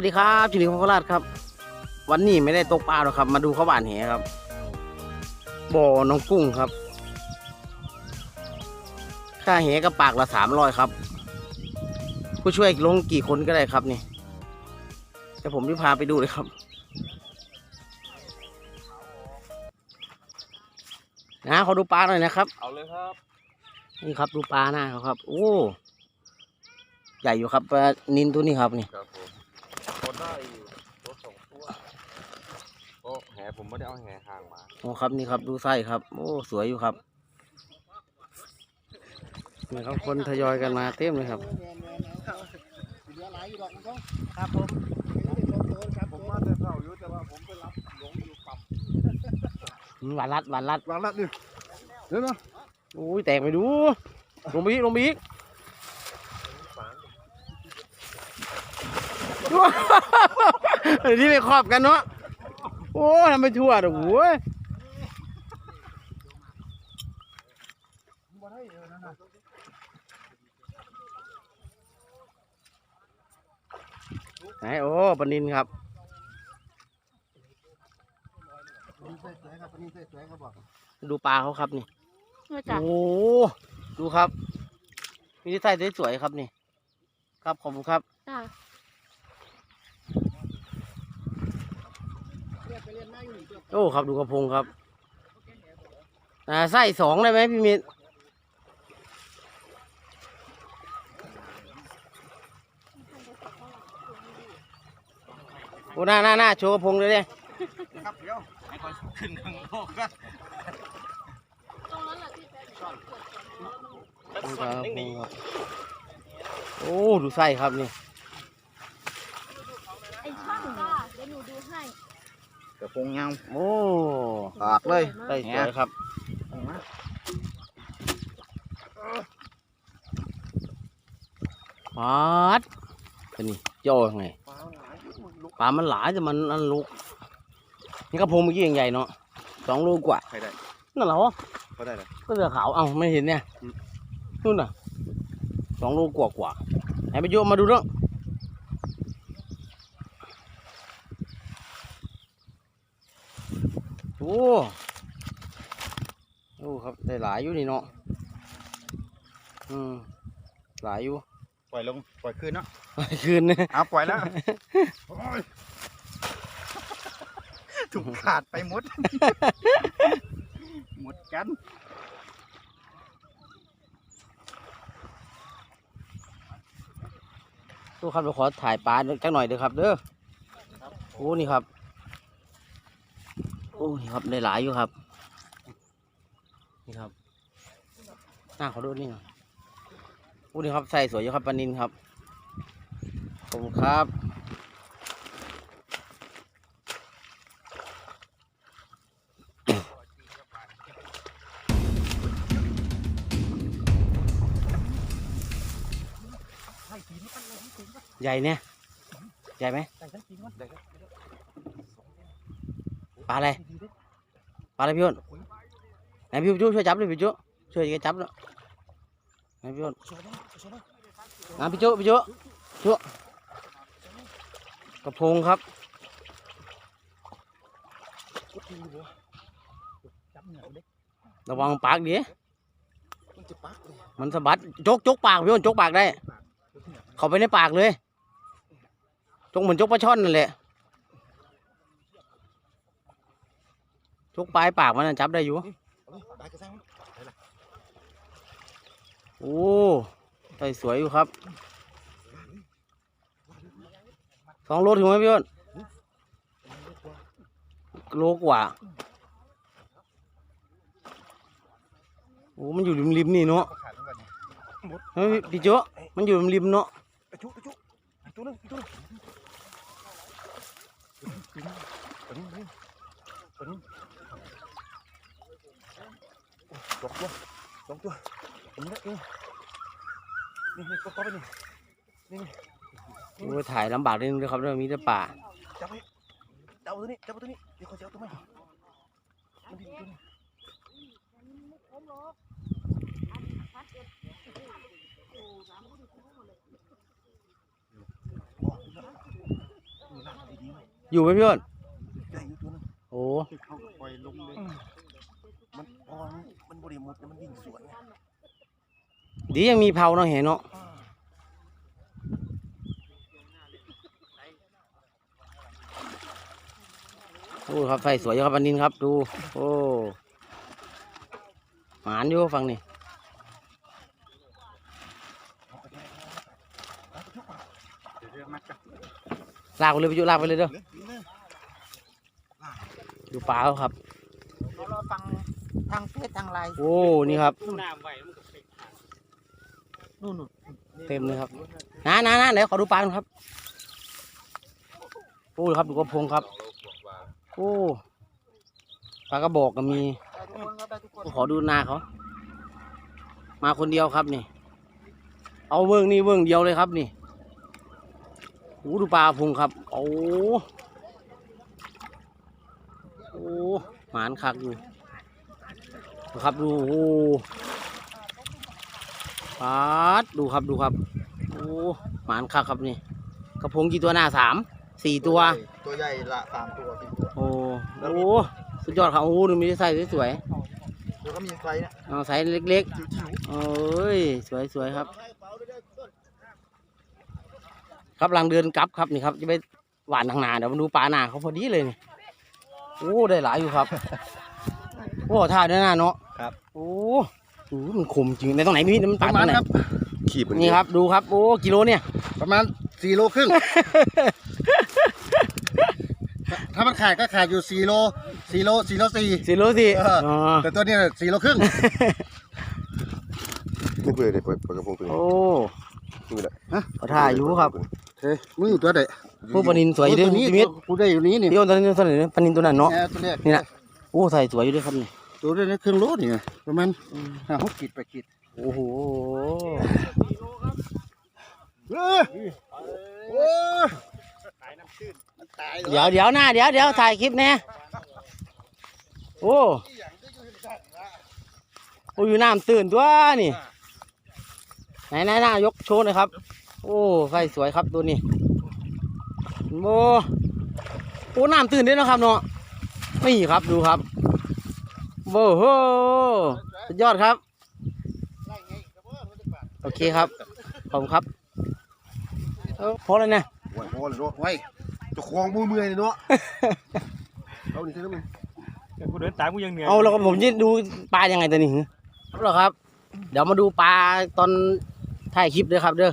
วัสดีครับจิริพงศ์โคราชครับ วันนี้ไม่ได้ตกปลาหรอกครับ มาดูเขาหวานแหครับบ่อน้องกุ้งครับ ค่าแหกับปากละสามร้อยครับ ผู้ช่วยลงกี่คนก็ได้ครับนี่แต่ผมจะพาไปดูเลยครับนะเขาดูปลาหน่อยนะครับ เอาเลยครับ นี่ครับดูปลาหน้าเขาครับ โอ้ ใหญ่อยู่ครับปลานินตัวนี้ครับนี่ครับผม พอได้อยู่ตัวสองตัวโอ้แหผมไม่ได้เอาแหห่างมาโอ้ครับนี่ครับดูไส้ครับ โอ้สวยอยู่ครับนี่ครับคนทยอยกันมาเต็มเลยครับครับผมผมมาแต่เช้าอยู่แต่ว่าผมไปรับหลงอยู่ปั๊มหวานรัดหวานรัดวางละนี่เดี๋ยวนะโอ้ยแตกไปดูลงไปอีกลงไปอีก เดี๋ยวนี้ไปครอบกันเนาะ โอ้ทำไปทั่วเด้อโว้ยไหนโอ้ปลานินครับดูปลาเขาครับนี่มาจากโอ้ดูครับ มีที่ใส่สวยๆครับนี่ ครับขอบคุณครับ จ้า โอ้ครับดูกระพงครับอ่าไส้สองได้ไหมพี่มิตรโอ้หน้าหน้าหน้าโชว์กระพงเลยเนี่ยครับเดี๋ยวให้ก่อนขึ้นข้างนอกกันตรงนั้นแหละที่เป็นส่วนเกิดของนี่ครับกระพงครับโอ้ดูไส้ครับนี่ ไอ้ช่างจ้าเดี๋ยวหนูดูให้ กระพงยาวโอ้ปากเลยไส้สวยครับปาดเป็นนี่โจ้ยังไงปลามันหลายแต่มันอันลูกนี่กระพงเมื่อกี้ยังใหญ่เนาะสองโลกว่าใครได้นั่นเหรอเขาได้เลยก็เรือขาวเอ้าไม่เห็นเนี่ยนู่นน่ะสองโลกว่ากว่าไหนไปโยมมาดูเนาะ โอ้โอ้ครับได้หลายอยู่นี่เนาะอืมหลายอยู่ปล่อยลงปล่อยคืนเนาะคืนนะเอาปล่อยแล้วโอ้ยถูกขาดไปหมด หมดกันดูครับเราขอถ่ายปลาจักหน่อยเด้อครับเด้อโอ้นี่ครับโอ้นี่ครับได้หลายอยู่ครับ นี่ครับหน้าเขาดูนี่หน่อยโอ้นี่ครับใส่สวยอยู่ครับปลานินครับขอบคุณครับใหญ่เนี่ย ใหญ่ไหมปลาอะไร ปลาอะไรพี่อ้นไหนพี่จุช่วยจับเลยพี่จุช่วยแกจับเนาะไหนพี่อ้นอะพี่จุพี่จุจุกระพงครับระวังปากดิมันสะบัดจกจกปากพี่อ้นจกปากได้ เขาไปในปากเลย จกเหมือนจกปลาช่อนนั่นแหละ จกปลายปากมันนะจับได้อยู่ ปลากระซังโอ้ใส่สวยอยู่ครับ สองโลถึงไหมพี่อ้นโลกว่า โอ้ มันอยู่ริมๆนี่เนาะขาดแล้วกันเนี่ยเฮ้ยพี่โจ้มันอยู่ริมๆเนาะไปจุไปจุไปจุนึงไปจุนึงตัวนี้นี่ตัวนี้ สองตัวสองตัวตัวนี้นี่นี่นี่ก็เข้าไปนี่นี่นี่โอ้ยถ่ายลำบากนิดนึงเลยครับเรื่องมีแต่ป่าจับไปจับตัวนี้จับตัวนี้เดี๋ยวเขาจะเอาตัวใหม่มันดิ้นตัวนี้อยู่ไหมพี่อ้น ได้อยู่ตัวนึง โอ้ เขาก็ปล่อยลงเลยมันพอมันบริมุด แล้วมันวิ่งสวนไงดียังมีเผาเนาะเห็นเนาะโอ้ครับไฟสวยอยู่ครับอันนินครับดู โอ้หมานอยู่ฟังนี่ลากไปเลยไปอยู่ลากไปเลยเด้อดูปลาเขาครับ ทางเฟซทางไลน์โอ้ นี่ครับนู่นนู่นเต็มเลยครับ นะนะนะเดี๋ยวขอดูปลาหน่อยครับ โอ้ครับดูกระพงครับ โอ้ ปลากระบอกก็มี ได้ทุกคนครับได้ทุกคนขอดูหน้าเขา มาคนเดียวครับนี่ เอาเวิ้งนี่เวิ้งเดียวเลยครับนี่โอ้ดูปลาพุงครับ โอ้โอ้หมานคักอยู่ ดูครับดูโอ้ปาดดูครับดูครับโอ้หมานคักครับนี่กระพงกี่ตัวหน้าสามสี่ตัว ตัวใหญ่ละสามตัวสี่ตัวโอ้โหสุดยอดครับโอ้โหดูมีไส้สวยแล้วก็มีไฟเนี่ยๆเอาไซส์เล็กจิ๋วๆเอ้ยสวยสวยครับ ครับหลังเดินกลับครับนี่ครับจะไปหวานทางนาเดี๋ยวมาดูปลาหนาเขาพอดีเลยนี่โอ้ได้หลายอยู่ครับ โอ้ท่าด้วยนะเนาะครับ โอ้โหมันคมจริงในตรงไหนมีมันปตัดระตมารณงไหนครับ ขีดนี่ครับดูครับโอ้กิโลเนี่ย ประมาณสี่โลครึ่ง ถ้ามันขาดก็ขาดอยู่สี่โลสี่โลสี่โลสี่สี่โลสี่เอออ๋อ๋อแต่ตัวเนี้สี่โลครึ่ง นี่เพื่อได้ปล่อยปล่อยกระพงตัวนี้โอ้นี่แหละเขาท่าอยู่ครับเฮ้ยมึงอยู่ตัวไหนพวกปลานินสวยด้วยตัวนี้ชีวิตกูได้อยู่นี้นี่พี่โอนตอนนี้ตอนนี้ปลานินตัวนั้นเนาะแอร์ตัวเนี้ยนี่นะโอ้ใส่สวยอยู่ด้วยครับนี่ ตัวนี้เครื่องโลดนี่ไงประมาณห้าหกขีดแปดขีดโอ้โหเออโอ้ยมันตายเดี๋ยวเดี๋ยวหน้าเดี๋ยวเดี๋ยวถ่ายคลิปแน่โอ้โอ้อยู่น้ำตื่นตัวนี่ไหนไหนหน้ายกโชว์หน่อยครับ โอ้ไฟสวยครับตัวนี้โอ้โอ้น้ำตื่นด้วยนะครับเนาะนี่ครับดูครับ โอ้โหสุดยอดครับ โอเคครับ ขอบคุณครับเอ้าพอแล้วเนี่ยโอ้ยโอ้ยเนาะไว้เจะคลองมือเมื่อยเลยเนาะ เอานี่ใช่ไหมมึงกูเดินตามกูยังเหนื่อยเอาแล้วก็ผมจะดูปลายังไงตัวนี้เอาเหรอครับ เดี๋ยวมาดูปลาตอนถ่ายคลิปด้วยครับ เด้อ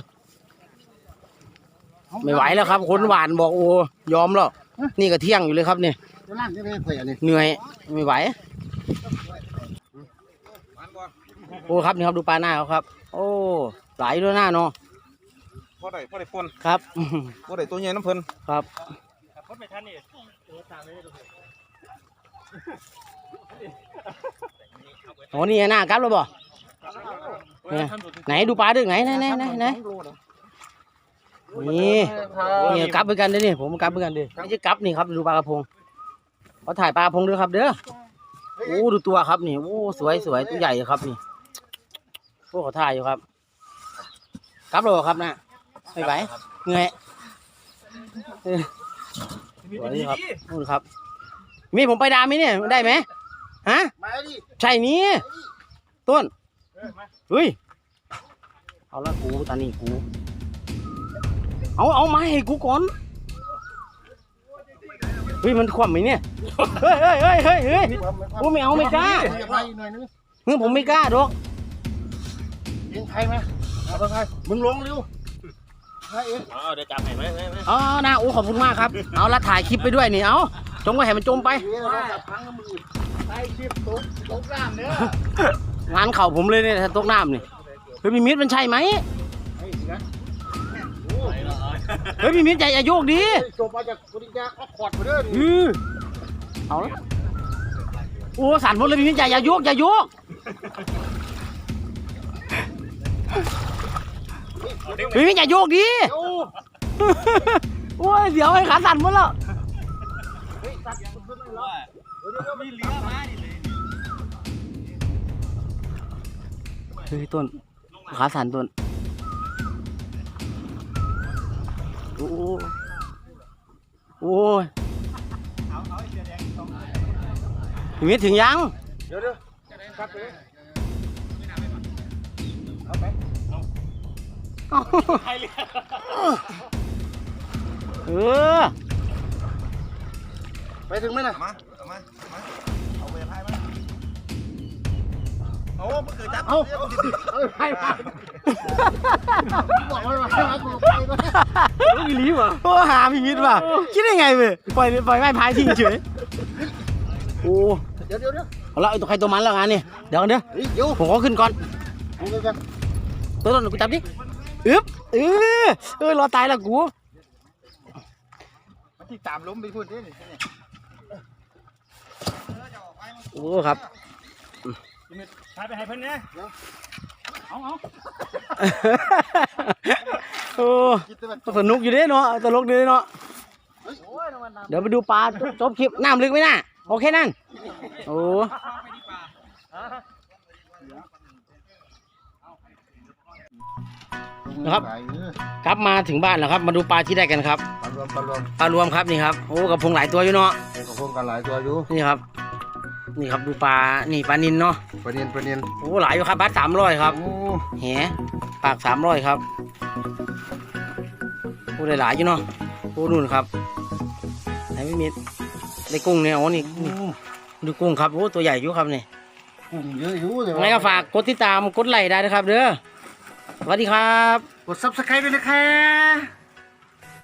ไม่ไหวแล้วครับคนหวานบอกโอ้ยอมแล้วนี่ก็เที่ยงอยู่เลยครับเนี่ยตัวล่างจะไม่เคยอันนี้ เหนื่อยไม่ไหว โอ้ครับนี่ครับดูปลาหน้าเขาครับ โอ้หลายด้วยหน้าเนาะพอได้พอได้ปนครับพอได้ตัวใหญ่น้ำเพลินครับพอไม่ทันนี่ตามไม่ได้โอ้นี่หน้ากลับแล้วบ่เนี่ยไหนดูปลาด้วยไหนไหนไหนไหนไหนนี่นี่กลับไปกันเด้อนี่ผมกลับไปกันเด้อไม่ใช่กลับนี่ครับดูปลากระพงเขาถ่ายปลากระพงด้วยครับเด้อ โอ้ดูตัวครับนี่โอ้สวยสวยตัวใหญ่ครับนี่โอ้เขาถ่ายอยู่ครับกลับแล้วบ่ครับนะไม่ไหวเหนื่อยเออสวยครับนู่นครับ มีผมไปดามไหมเนี่ยได้ไหมฮะมาดิใช่นี่ต้นเฮ้ยเอาละกูตอนนี้กู เอาเอามาให้กูก่อน เฮ้ยมันคว่ำไหมเนี่ยเฮ้ยเฮ้ยเฮ้ยเฮ้ยเฮ้ยกูไม่เอาไม่กล้าอย่าไปหน่อยนึงเฮ้ยผมไม่กล้าดอกยิงใครไหมเอาไปใครมึงลงเร็วใครเองเอาเดี๋ยวจับให้ไหมไหมไหมอ๋อนะโอ้ขอบคุณมากครับ เอาละถ่ายคลิปไปด้วยนี่เอาจงไว้ให้มันจมไปเดี๋ยวเราจับพังกับมือไปคลิปตกตกน้ำเนื้องานเข่าผมเลยเนี่ยถ้าตกน้ำนี่เฮ้ยมีมิดมันใช่ไหมไอ้สินะ เฮ้ยมีมิดใจอย่าโยกดีจบมาจากปริญญาออกคอร์ดมาเด้อนี่อือเอาละโอ้สั่นหมดเลยพี่มินจ่าอย่าโยกอย่าโยกพี่มินอย่าโยกดิโอ้โอ้ยเดี๋ยวไอ้ขาสั่นหมดแล้วมีเลี้ยมาดิเลยเฮ้ยต้นขาสั่นต้น โอ้โอ้ยถึงนี้ถึงยัง เดี๋ยวเดี๋ยวกเอเอไปถึงไหมนะมามามา โอ้มันเกิดจับเอาเอาไปไปบอกว่าไปมากูไปด้วยลูกอีหลีวะโอ้หาพี่มิตรว่ะคิดได้ไงเว้ยปล่อยปล่อยไม้พายทิ้งเฉยโอ้เดี๋ยวเดี๋ยวเดี๋ยวเอาละไอ้ตัวใครตัวมันแล้วงานนี่เดี๋ยวก่อนเด้อเฮ้ยเดี๋ยวผมขอขึ้นก่อนดูกันกันตัวต้นกูจับดิอึ๊บเออเออรอตายแล้วกูมันที่ตามล้มไปพูดดิโอ้ครับ พาไปให้เพิ่นเนี่ยเอาเอาโอ้สนุกอยู่เด้เนาะตลกดีเนาะเดี๋ยวไปดูปลาจบคลิปน้ำลึกไหมน่ะโอเคนั่นโอ้นะครับกลับมาถึงบ้านแล้วครับ มาดูปลาที่ได้กันครับปลารวมปลารวมปลารวมครับนี่ครับโอ้กับพงหลายตัวอยู่เนาะก็คงกันหลายตัวอยู่นี่ครับ นี่ครับดูปลา นี่ปลานินเนาะ ประเด็นประเด็นโอ้หลายอยู่ครับบัตสามร้อยครับ โอ้แหปากสามร้อยครับโอ้ได้หลายอยู่เนาะโอ้นู่นครับไหนไม่มีได้กุ้งเนี่ยโอ้นี่นี่ดูกุ้งครับ โอ้ตัวใหญ่อยู่ครับนี่กุ้งเยอะอยู่แต่ไงก็ฝากกดติดตาม กดไลค์ได้นะครับ เด้อ สวัสดีครับ กดซับสไครต์ด้วยนะครับ